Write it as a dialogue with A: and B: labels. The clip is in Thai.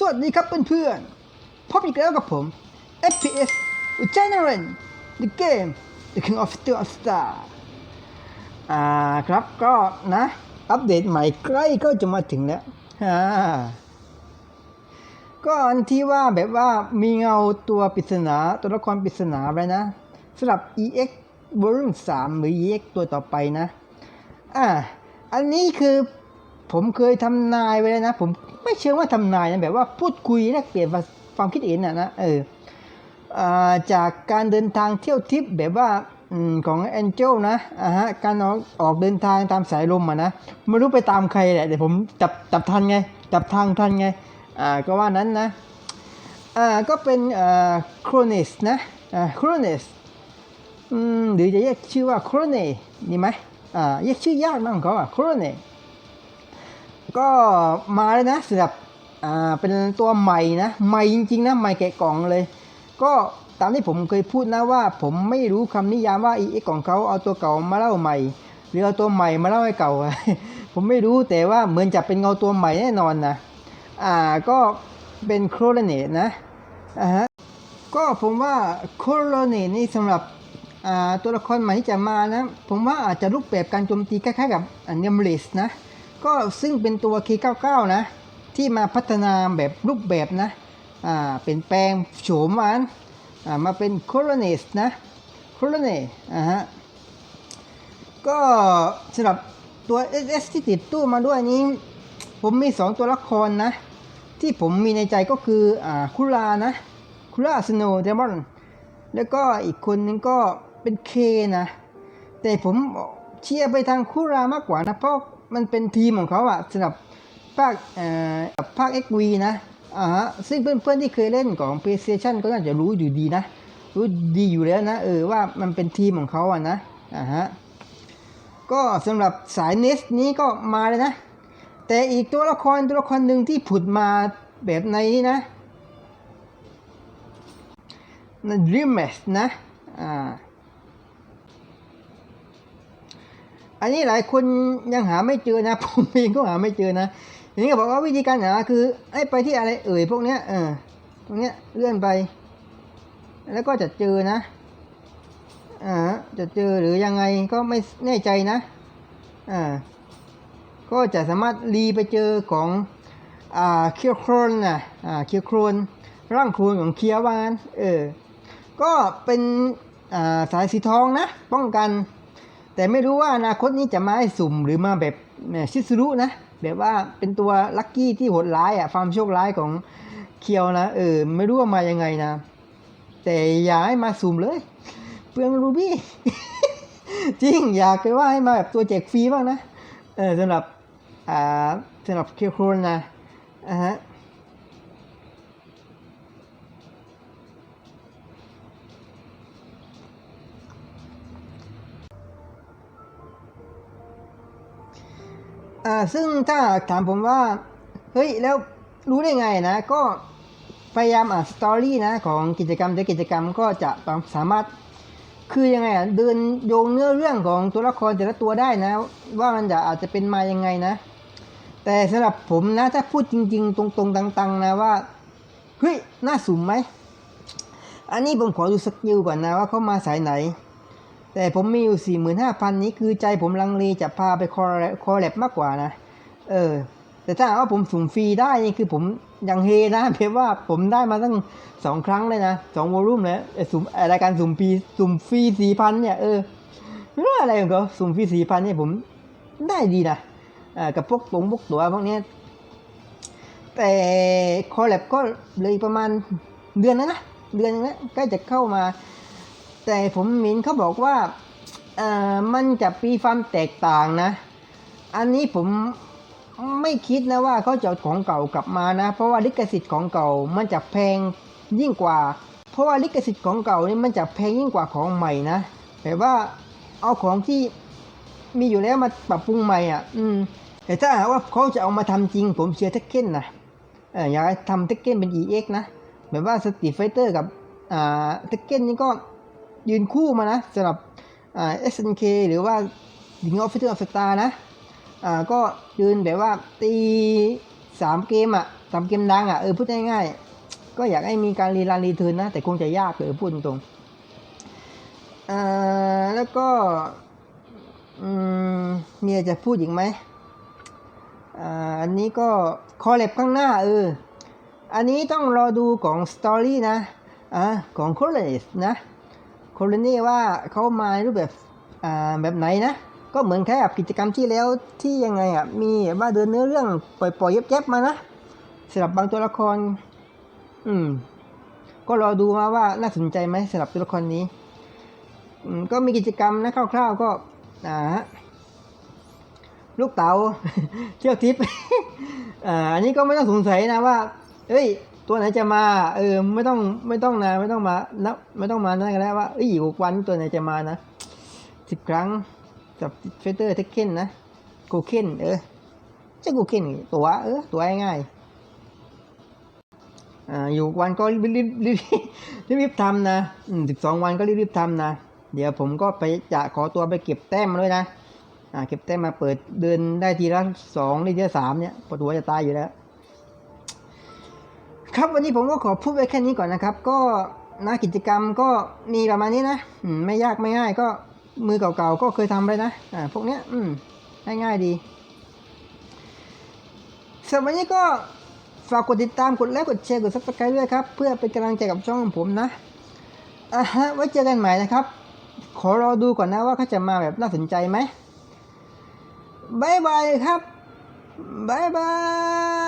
A: สวัสดีครับเพื่อนๆ พบอีกแล้วกับผม FPS General The Game The King of Steel of Star อ่าครับก็นะ อัปเดตใหม่ใกล้ก็จะมาถึงแล้วอ่าก็อันที่ว่าแบบว่ามีเงาตัวปริศนาตัวละครปริศนาไปนะสำหรับ EX Volume 3หรือ EX ตัวต่อไปนะ อ่า อันนี้คือ ผมเคยทำนายไว้แล้วนะ ผมไม่เชื่อว่าทำนายนะแบบว่าพูดคุยแลกเปลี่ยนความคิดเห็นนะนะเออาจากการเดินทางเที่ยวทริปแบบว่าอของแองเจลนะอ่าฮะการออกออกเดินทางตามสายลมอะนะไม่รู้ไปตามใครแหละแต่ผมจับจับทันไง จับทางทันไงอ่าก็ว่านั้นนะอ่าก็เป็นอ่าโครนิสนะอ่าโครนิสอืมหรือจะเรียกชื่อว่าโครเนดีไหมอ่าเรียกชื่อยากมากของเขาอะโครเน ก็มาเลยนะสำหรับอ่าเป็นตัวใหม่นะใหม่จริงๆนะใหม่แกะกล่องเลย ก็ตามที่ผมเคยพูดนะว่า ผมไม่รู้คำนิยามว่าอีของเขาเอาตัวเก่ามาเล่าใหม่ หรือเอาตัวใหม่มาเล่าให้เก่า ผมไม่รู้แต่ว่าเหมือนจะเป็นเงาตัวใหม่แน่นอนนะอ่าก็เป็นโครเนนะอ่าฮะก็ผมว่าโคโรเนนี่สำหรับอ่าตัวละครใหม่ที่จะมานะ ผมว่าอาจจะรูปแบบการโจมตีคล้ายๆกับเนมลิสนะ ก็ซึ่งเป็นตัว K99 นะที่มาพัฒนาแบบรูปแบบนะอ่าเป็นแปลงโฉมมันอ่ามาเป็นโคโรเนสนะโคโรเนอ่าฮะก็สำหรับตัว SS ที่ติดตู้มาด้วยนี้ ผมมี 2 ตัวละครนะ ที่ผมมีในใจก็คืออ่าคุรานะคุราสโนเดมอนแล้วก็อีกคนนึงก็เป็นเคนะ แต่ผมเชียร์ไปทางคุรามากกว่านะเพราะ มันเป็นทีมของเขาอะสำหรับภาคเอ่อภาค XV นะอ่าฮะซึ่งเพื่อนๆที่เคยเล่นของ PlayStation ก็น่าจะรู้อยู่ดีนะ รู้ดีอยู่แล้วนะเออว่ามันเป็นทีมของเขาอะนะอ่าฮะก็สำหรับสายเนสนี้ก็มาเลยนะ แต่อีกตัวละครตัวละครหนึ่งที่ผุดมาแบบในนี้นะนั่นริมเมสนะอ่า อันนี้หลายคนยังหาไม่เจอนะ ผมเองก็หาไม่เจอนะอย่างนี้ก็บอกว่าวิธีการหาคือให้ไปที่อะไรเอ่ยพวกเนี้ยเออตรงเนี้ยเลื่อนไป แล้วก็จะเจอนะอ่าจะเจอหรือยังไงก็ไม่แน่ใจนะอ่าก็จะสามารถรีไปเจอของอ่าเคียวโครนนะอ่าเคียวโครนร่างโครนของเคียววานเออก็เป็นอ่าสายสีทองนะ ป้องกัน แต่ไม่รู้ว่าอนาคตนี้จะมาให้สุ่มหรือมาแบบชิซุรุนะแบบว่าเป็นตัวลัคกี้ที่โหดร้ายอะความโชคร้ายของเคียวนะเออไม่รู้ว่ามายังไงนะ แต่อย่าให้มาสุ่มเลย เปลืองรูบี้จริงอยากไปว่าให้มาแบบตัวแจกฟรีบ้างนะเออสำหรับอ่าสำหรับเคียวโครนนะอ่าฮะ อ่าซึ่งถ้าถามผมว่าเฮ้ยแล้วรู้ได้ไงนะ ก็พยายามอ่านสตอรี่นะของกิจกรรมแต่กิจกรรมก็จะสามารถคือยังไงอะเดินโยงเนื้อเรื่องของตัวละครแต่ละตัวได้นะ ว่ามันจะอาจจะเป็นมายังไงนะ แต่สำหรับผมนะถ้าพูดจริง ๆ ตรงๆตัง ๆ นะว่าเฮ้ยน่าสุ่มไหมอันนี้ผมขอดูสกิลก่อนนะว่าเขามาสายไหน แต่ผมมีอยู่สี่หมื่นห้าพันนี้คือใจผมลังเลจะพาไปคอร์คอร์แลบมากกว่านะ เออ แต่ถ้าหากว่าผมสุ่มฟรีได้นี่คือผมยังเฮนะเพราะว่าผมได้มาตั้งสองครั้งเลยนะสองวอลุ่มเลยไอสุ่มไอรายการสุ่มฟรีสุ่มฟรีสี่พันเนี่ยเออไม่รู้อะไรของเขาสุ่มฟรีสี่พันเนี่ยผมได้ดีนะอ่ากับพวกตรงพวกตัวพวกเนี้ยแต่คอร์แลบก็เลยประมาณเดือนแล้วนะเดือนนึงแล้วใกล้จะเข้ามา แต่ผมเห็นเขาบอกว่าเอ่อมันจะมีความแตกต่างนะ อันนี้ผมไม่คิดนะว่าเขาจะของเก่ากลับมานะ เพราะว่าลิขสิทธิ์ของเก่ามันจะแพงยิ่งกว่า เพราะว่าลิขสิทธิ์ของเก่านี่มันจะแพงยิ่งกว่าของใหม่นะแต่ว่าเอาของที่มีอยู่แล้วมาปรับปรุงใหม่อะ อืม แต่ถ้าหากว่าเขาจะเอามาทำจริง ผมเชียร์เทคเก้นนะเอออยากทำเทคเก้นเป็น EX นะแบบว่าสตรีทไฟเตอร์กับอ่าเทคเก้นนี่ก็ ยืนคู่มานะสำหรับอ่า SNK หรือว่า Ring of Fighter of Star นะอ่าก็ยืนแบบว่าตีสามเกมอะทำเกมดังอะเออพูดง่ายๆก็อยากให้มีการรีรันรีเทิร์นนะ แต่คงจะยากเลยพูดตรงๆอ่าแล้วก็อืมมีอะไรจะพูดอีกไหมอ่าอันนี้ก็คอเล็บข้างหน้าเอออันนี้ต้องรอดูของสตอรี่นะอ่าของโคเลสนะ โคลเนว่าเขามาในรูปแบบอ่าแบบไหนนะ ก็เหมือนแค่กิจกรรมที่แล้วที่ยังไงอะมีว่าเดินเนื้อเรื่องปล่อยๆเย็บๆมานะสำหรับบางตัวละคร อืม ก็รอดูมาว่าน่าสนใจไหมสำหรับตัวละครนี้อืมก็มีกิจกรรมนะคร่าวๆก็อ่าลูกเต๋าเที่ยวทิปอ่าอันนี้ก็ไม่ต้องสงสัยนะว่า เอ้ย ตัวไหนจะมาเออไม่ต้องไม่ต้องนะไม่ต้องมานะไม่ต้องมานั่นกันแล้ว่าเอ้ยอีกหกวันตัวไหนจะมานะสิบครั้งกับเฟเตอร์เทคเคนนะโกเคนเออจะโกเคนตัวเออตัวง่ายอ่าอยู่วันก็รีบรีบรีบรีบทำนะสิบสองวันก็รีบรีบทำนะ เดี๋ยวผมก็ไปจะขอตัวไปเก็บแต้มมาด้วยนะอ่าเก็บแต้มมาเปิดเดินได้ทีละสองทีละสามเนี่ยปวดหัวจะตายอยู่แล้ว ครับวันนี้ผมก็ขอพูดไว้แค่นี้ก่อนนะครับ ก็นะกิจกรรมก็มีประมาณนี้นะไม่ยากไม่ง่ายก็มือเก่าๆก็เคยทำไปนะอ่าพวกเนี้ยอืมง่ายๆดีสำหรับวันนี้ก็ฝากกดติดตามกดไลค์กดแชร์กดซับสไครต์ด้วยครับ เพื่อเป็นกำลังใจกับช่องของผมนะอะฮะไว้เจอกันใหม่นะครับ ขอรอดูก่อนนะว่าเขาจะมาแบบน่าสนใจไหมบายบายครับบายบาย